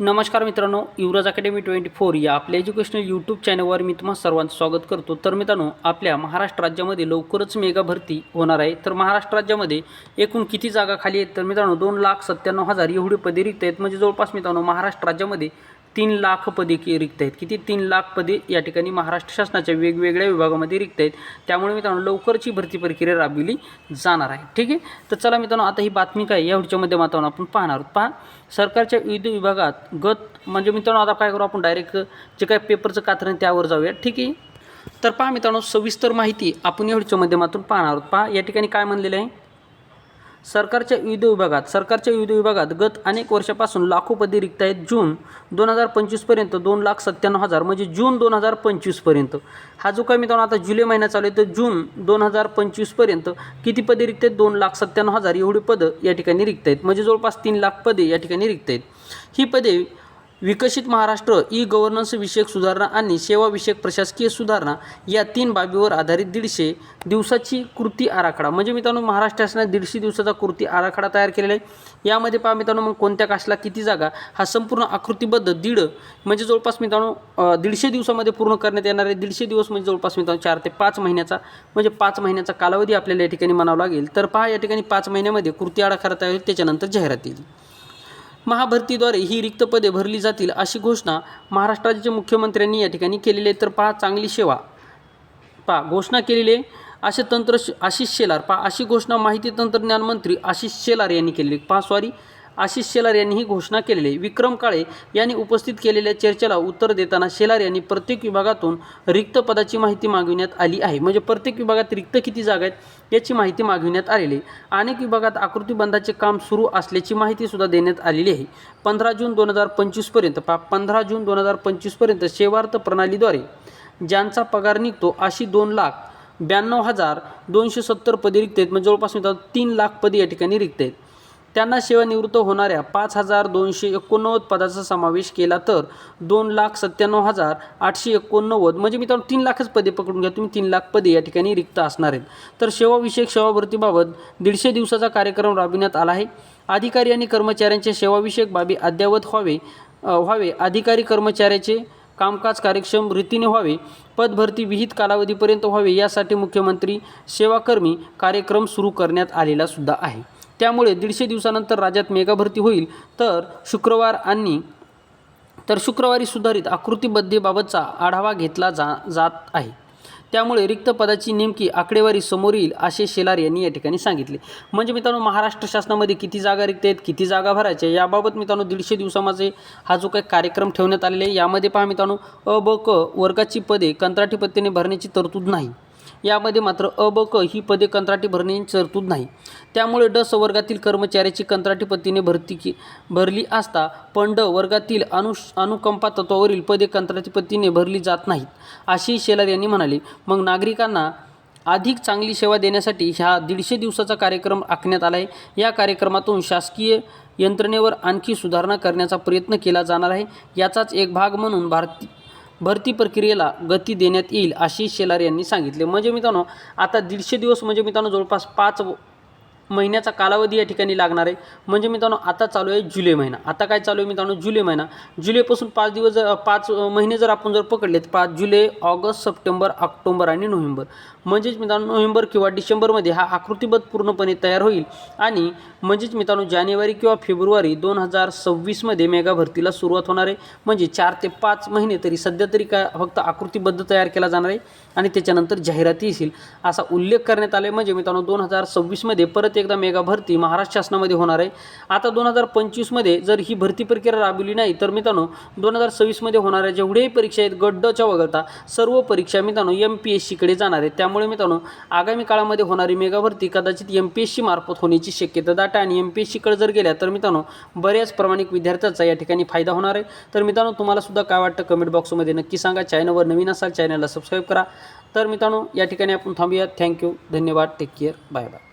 नमस्कार मित्रांनो युवराज academy twenty four या आपल्या एज्युकेशनल यूट्यूब चॅनलवर मी तुम्हा सर्वांचं स्वागत करतो. तर मित्रांनो आपल्या महाराष्ट्र राज्यामध्ये लवकरच मेगा भरती होणार आहे. तर महाराष्ट्र राज्यामध्ये एकूण किती जागा खाली आहेत? तर मित्रांनो दोन लाख सत्त्याण्णव हजार एवढी पदे रिक्त आहेत. म्हणजे जवळपास मित्रांनो महाराष्ट्र राज्यामध्ये तीन लाख पदे की रिक्त आहेत. किती? तीन लाख पदे या ठिकाणी महाराष्ट्र शासनाच्या वेगवेगळ्या विभागामध्ये रिक्त आहेत. त्यामुळे मित्रांनो लवकरची भरती प्रक्रिया राबविली जाणार आहे. ठीक आहे? तर चला मित्रांनो आता ही बातमी काय? या व्हिडिओच्या माध्यमातून आपण पाहणार आहोत. पहा सरकारच्या विविध विभागात गत म्हणजे मित्रांनो आता काय करू आपण? डायरेक्ट जे काय पेपरचं कात्रण त्यावर जाऊया. ठीक आहे? तर पहा मित्रांनो सविस्तर माहिती आपण या व्हिडिओच्या माध्यमातून पाहणार आहोत. पहा या ठिकाणी काय म्हणलेलं आहे? सरकारच्या विविध विभागात सरकारच्या विविध विभागात गत अनेक वर्षापासून लाखो पदे रिक्त आहेत. जून दोन हजार पंचवीसपर्यंत दोन लाख सत्त्याण्णव हजार म्हणजे जून दोन हजार पंचवीसपर्यंत हा जो कमी मित्रांनो आता जुलै महिना चालू आहे तर जून दोन हजार पंचवीसपर्यंत किती पदे रिक्त आहेत? दोन लाख सत्त्याण्णव हजार एवढी पदं या ठिकाणी रिक्त आहेत. म्हणजे जवळपास तीन लाख पदे या ठिकाणी रिक्त आहेत. ही पदे विकसित महाराष्ट्र ई गव्हर्नन्स विषयक सुधारणा आणि सेवाविषयक प्रशासकीय सुधारणा या तीन बाबीवर आधारित दीडशे दिवसाची कृती आराखडा. म्हणजे मित्रांनो महाराष्ट्र शासनाने दीडशे दिवसाचा कृती आराखडा तयार केलेला आहे. यामध्ये पहा मित्रांनो मग कोणत्या कासला किती जागा हा संपूर्ण आकृतीबद्ध दीड म्हणजे जवळपास मित्रांनो दीडशे दिवसामध्ये पूर्ण करण्यात येणार आहे. दीडशे दिवस म्हणजे जवळपास मित्रांनो चार ते पाच महिन्याचा म्हणजे पाच महिन्याचा कालावधी आपल्याला या ठिकाणी म्हणावा लागेल. तर पहा या ठिकाणी पाच महिन्यामध्ये कृती आराखडा तयार होईल त्याच्यानंतर जाहिरात येईल. महाभरतीद्वारे ही रिक्त पदे भरली जातील अशी घोषणा महाराष्ट्राचे मुख्यमंत्र्यांनी या ठिकाणी केलेली आहे. तर पहा चांगली सेवा. पहा घोषणा केलेली आहे. असे तंत्र आशिष शेलार. पहा अशी घोषणा माहिती तंत्रज्ञान मंत्री आशिष शेलार यांनी केलेली आहे. पहा सॉरी आशिष शेलार यांनी ही घोषणा केलेली. आहे विक्रम काळे यांनी उपस्थित केलेल्या चर्चेला उत्तर देताना शेलार यांनी प्रत्येक विभागातून रिक्त पदाची माहिती मागविण्यात आली आहे. म्हणजे प्रत्येक विभागात रिक्त किती जागा आहेत याची माहिती मागविण्यात आलेली आहे. अनेक विभागात आकृतीबंधाचे काम सुरू असल्याची माहितीसुद्धा देण्यात आलेली आहे. पंधरा जून दोन हजार पंचवीसपर्यंत पा पंधरा जून दोन हजार पंचवीसपर्यंत सेवार्थ प्रणालीद्वारे ज्यांचा पगार निघतो अशी दोन लाख ब्याण्णव हजार दोनशे सत्तर पदे रिक्त आहेत. म्हणजे जवळपास मित्रांनो तीन लाख पदे या ठिकाणी रिक्त आहेत. त्यांना सेवानिवृत्त होणाऱ्या पाच हजार दोनशे एकोणनव्वद पदाचा समावेश केला तर दोन लाख सत्त्याण्णव हजार आठशे एकोणनव्वद म्हणजे मित्रांनो तीन लाखच पदे पकडून घ्या. तुम्ही तीन लाख पदे या ठिकाणी रिक्त असणार आहेत. तर सेवाविषयक सेवा भरतीबाबत दीडशे दिवसाचा कार्यक्रम राबविण्यात आला आहे. अधिकारी आणि कर्मचाऱ्यांच्या सेवाविषयक बाबी अद्ययावत व्हावे व्हावे. अधिकारी कर्मचाऱ्याचे कामकाज कार्यक्षम रीतीने व्हावे. पदभरती विहित कालावधीपर्यंत व्हावे. यासाठी मुख्यमंत्री सेवाकर्मी कार्यक्रम सुरू करण्यात आलेला सुद्धा आहे. त्यामुळे दीडशे दिवसानंतर राज्यात मेगाभरती होईल. तर शुक्रवार आणि तर शुक्रवारी सुधारित आकृतीबद्धेबाबतचा आढावा घेतला जा जात आहे. त्यामुळे रिक्त पदाची नेमकी आकडेवारी समोर येईल असे शेलार यांनी या ठिकाणी सांगितले. म्हणजे मित्रांनो महाराष्ट्र शासनामध्ये किती जागा रिक्त आहेत किती जागा भरायच्या याबाबत मित्रांनो दीडशे दिवसामध्ये हा जो काही कार्यक्रम ठेवण्यात आलेला आहे यामध्ये पहा मित्रांनो अ ब क वर्गाची पदे कंत्राटी पद्धतीने भरण्याची तरतूद नाही. यामध्ये मात्र अ ब क ही पदे कंत्राटी भरण्याची तरतूद नाही. त्यामुळे ड स वर्गातील कर्मचाऱ्याची कंत्राटी पद्धतीने भरती की भरली असता पण ड वर्गातील अनु अनुकंपा तत्वावरील पदे कंत्राटी पद्धतीने भरली जात नाहीत अशी शेलार यांनी म्हणाले. मग नागरिकांना अधिक चांगली सेवा देण्यासाठी ह्या दीडशे दिवसाचा कार्यक्रम आखण्यात आला आहे या कार्यक्रमातून शासकीय यंत्रणेवर आणखी सुधारणा करण्याचा प्रयत्न केला जाणार आहे. याचाच एक भाग म्हणून भारती भरती प्रक्रियेला गती देण्यात येईल अशी शेलार यांनी सांगितले. म्हणजे मित्रांनो आता दीडशे दिवस म्हणजे मित्रांनो जवळपास पाच महिन्याचा कालावधी या ठिकाणी लागणार आहे. म्हणजे मित्रांनो आता चालू आहे जुलै महिना. आता काय चालू आहे मित्रांनो जुलै महिना. जुलैपासून पाच दिवस जर पाच महिने जर आपण जर पकडले तर पाच जुलै ऑगस्ट सप्टेंबर ऑक्टोबर आणि नोव्हेंबर. म्हणजेच मित्रांनो नोव्हेंबर किंवा डिसेंबरमध्ये हा आकृतीबद्ध पूर्णपणे तयार होईल. आणि म्हणजेच मित्रांनो जानेवारी किंवा फेब्रुवारी दोन हजार सव्वीसमध्ये मेगा भरतीला सुरुवात होणार आहे. म्हणजे चार ते पाच महिने तरी सध्या तरी काय फक्त आकृतीबद्ध तयार केला जाणार आहे. आणि त्याच्यानंतर जाहिराती येतील. असा उल्लेख करण्यात आला आहे म्हणजे मित्रांनो दोन हजार सव्वीसमध्ये परत एकदा मेगा भरती महाराष्ट्र शासनामध्ये होणार आहे. आता दोन हजार पंचवीसमध्ये जर ही भरती प्रक्रिया राबवली नाही तर मित्रांनो दोन हजार सव्वीसमध्ये होणाऱ्या जेवढ्याही परीक्षा आहेत गड्डच्या वगळता सर्व परीक्षा मित्रांनो एम पी एस सीकडे जाणार आहेत. त्यामुळे मित्रांनो आगामी काळामध्ये होणारी मेगा भरती कदाचित एम पी एस सी मार्फत होण्याची शक्यता दाट आणि एम पी एस सीकडे जर गेल्या तर मित्रांनो बऱ्याच प्रमाणिक विद्यार्थ्यांचा या ठिकाणी फायदा होणार आहे. तर मित्रांनो तुम्हाला सुद्धा काय वाटतं कमेंट बॉक्समध्ये नक्की सांगा. चॅनलवर नवीन असाल चॅनलला सबस्क्राईब करा. तर मित्रांनो या ठिकाणी आपण थांबूया थँक्यू. धन्यवाद. Take care. Bye bye.